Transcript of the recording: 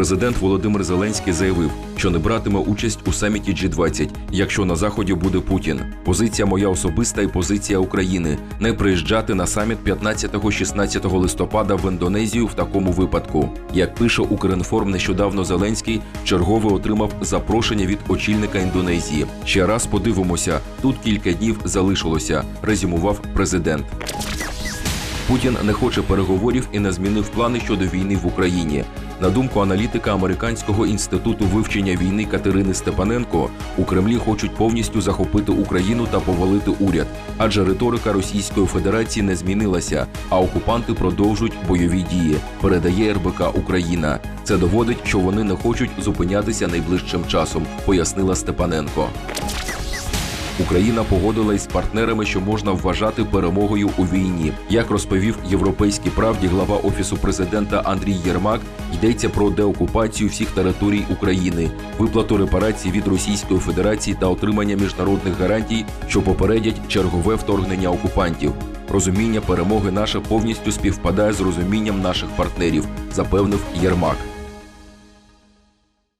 Президент Володимир Зеленський заявив, що не братиме участь у саміті G20, якщо на заході буде Путін. Позиція моя особиста і позиція України не приїжджати на саміт 15-16 листопада в Індонезію в такому випадку. Як пише Укрінформ, нещодавно Зеленський чергове отримав запрошення від очільника Індонезії. Ще раз подивимося, тут кілька днів залишилося, резюмував президент. Путін не хоче переговорів і не змінив плани щодо війни в Україні. На думку аналітика Американського інституту вивчення війни Катерини Степаненко, у Кремлі хочуть повністю захопити Україну та повалити уряд, адже риторика Російської Федерації не змінилася, а окупанти продовжують бойові дії. Передає РБК Україна. Це доводить, що вони не хочуть зупинятися найближчим часом, пояснила Степаненко. Україна погодилась з партнерами, що можна вважати перемогою у війні. Як розповів європейській правді глава офісу президента Андрій Єрмак, йдеться про деокупацію всіх територій України, виплату репарацій від Російської Федерації та отримання міжнародних гарантій, що попередять чергове вторгнення окупантів. Розуміння перемоги наше повністю співпадає з розумінням наших партнерів, запевнив Єрмак.